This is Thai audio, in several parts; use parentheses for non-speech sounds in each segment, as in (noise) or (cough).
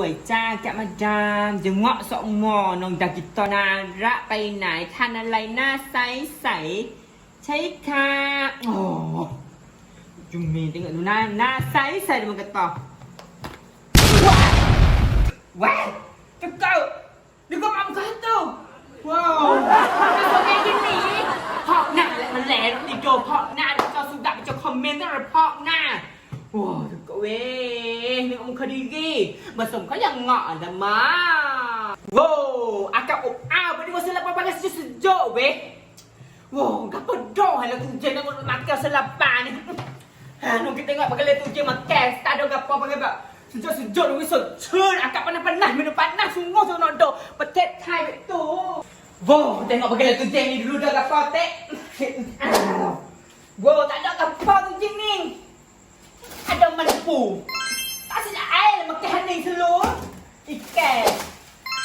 วยจ้าแกมาดามจะเงาะสองมอนองดากิตนาระไปไหนทานอะไรหน้าใสใสใช่ค่ะโอ้จุมมีตัเงแดูหน้าหน้าใสใสมันกะต่อว้าวว้าวจะเก่าดวก็มังกันตู้ว้าวเป็คเอี่หนีพอกหน้าและมันแหลมดิโกพอกหน้าเจ้าสุดดัาเจ้าคอมเมนต์อะไรพอกหน้า Wah, kau weh. Tengok muka diri. Masa muka yang ngak dah, ma. Wah, akak oa. Apa dia masa lapar pagi sejuk-sejuk, weh? Wah, kenapa dah lah tu je nak makan selapar ni? Ha, (laughs) nak tengok pakai lelaki tu makan. Tak ada apa pakai bak. Sejuk-sejuk ni so cun. Akak pernah panas minum panas sungguh tu nak dah. Petit thai tu. Wah, tengok pakai lelaki tu ni dulu dah apa tek. (laughs) Ah. Asyik nak air nak makan hening seluruh. Ikan.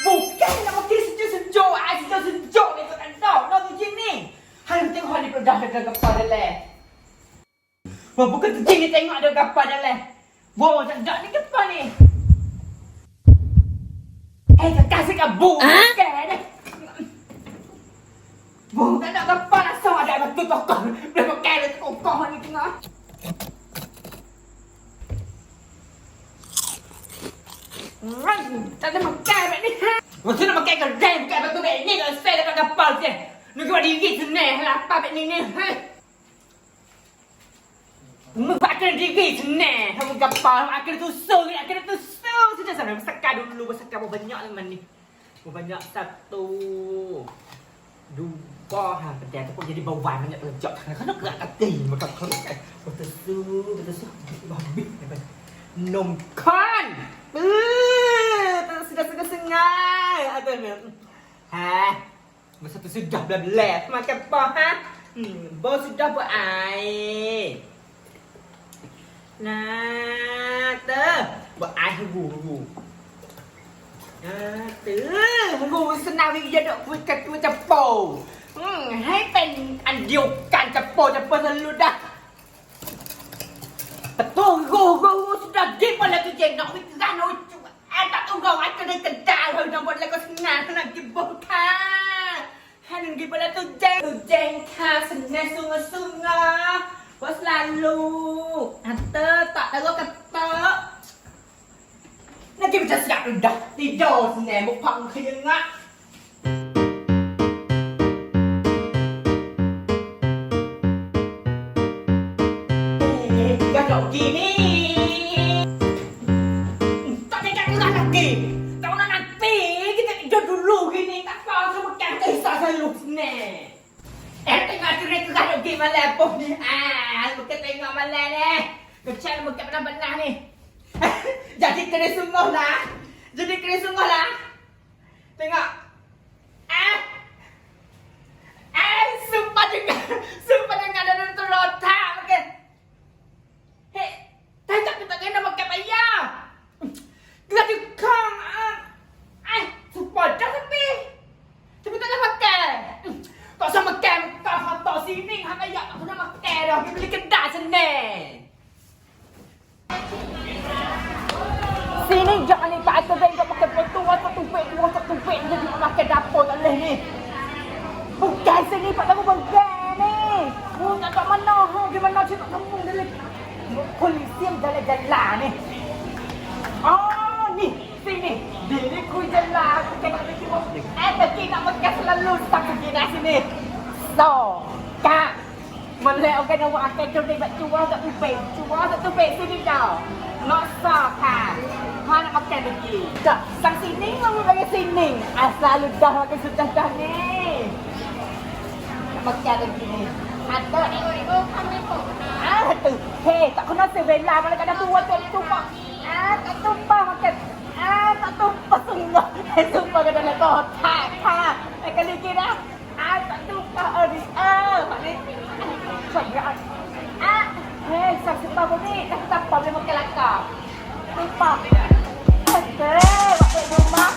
Bukan nak makan sejuk-sejuk. Air ah, sejuk-sejuk ni kau tak tahu. Nak tu jing ni. Hari ni tengok ni pedah dekat kapal dah leh. Wah, bukan tu jing ni tengok ada kapal dah leh. Wah, macam dak ni kapal ni. Eh, kau kasih kabu. Ha? Ikan. Eh. Wah, tak nak kapal lah. Sama ada yang betul-betul. Belum makan dia tengok kau ni tengah. Thank you. จะได้มาแก้แบบนี้วันที่เรามาแก้กับแรงแก้แบบตัวแบบนี้เราเซแล้วก็กระเป๋าเสยนึกว่าดีกี่สิบแน่ฮะป้าแบบนี้เนี่ยมึงว่ากันดีกี่สิบแน่ทำกระเป๋าอากันตุ้ซูอากันตุ้ซูฉันจะสำเร็จสักการดูรูสักการบุบันเนาะเลยมันนี่บุบันเนาะสัตตูดูกอหาประเด็นทุกคนจะได้เบาหวานมันเนี่ยเจาะทางเขาต้องเกิดอักตีมากับเขาต้องใส่มันจะซู้มันจะซู้บอมบิ๊กเนี่ยมันนมข้นเติมเนีันสุดสุดับแบบแหลกมากับปอฮะบอสุดดับไอนะเตอร์บ่ไอให้กูกูตื้อกูสนาวิเยนวิจะกิจะโปให้เป็นอันเดียวกันจะโปจะเปิดลุดะประตูกูกูสุดดับยิ่งไปเลยวกูเย็นนะกิจะกันเองก็วัดก็ได้กระดาษเท่านั้นหมดแล้วก็ทำงานขนาดกิบบุกค่ะให้หนึ่งกิบแล้วต้งเจงต้วเจงค่ะสนนญาซุงสุงอาะวัสลาลูอัตเตอร์ตัดแล้วก็กระเตอร์น่ากะเปจะสับดักตีโดสแนบุกพังคือยังไงกโดดกี่นี่ Eh tengok cerita tu kan okey malam apa ni. Ah, buka tengok malam ni. Kecil buka pernah benar ni. (laughs) Jadi kena sungguh lah. Jadi kena sungguh lah. Tengok. dah pergi beli kedai senen. Sini jangan ni tak sedar kau makan betul satu tupek tu atau tupek ni nak makan dapur tak leh ni. Bukan sini pak tahu bengkel ni. Mu nak kat mana ha? Di mana cik tak nemu dia leh. Polis dia dah jalan ni. Oh ni sini. Diri ku jalan aku kena nak Eh tak nak pakai selalu tak pergi dah sini. So, kak. มันเลาวกันว่ากันจนในบรรจุว่าจะเป็นจุว่าจะตุเป็ิซี่เจ้าน็อตซอบค่ะพานมาแกนกีจะสังสีนิ่งลงไปสีหนิงอาซาลุดาวกันสุดจังจังนี่มาแกนกีฮัตเตอร์เอีกซ์เขาไม่ผมนะตื่นเท่แต่คนนั้นเสียเวลามาแล้วกันตัวเป็นตุ๊บอ่ะตุ๊บตุ๊บมาแกนตุ๊บตุ๊บตุ๊บเงาตุ๊บมากันแล้วก็ท่าท่าแต่กันกีนะสนุกปาออดิเออขอนี้ขอนี้อะอะเฮ้สับกตรอเบอรี่สับสตรอเบอรี่มันกำลัอบตุ๊ปัเฮ้ยมาเปิดดู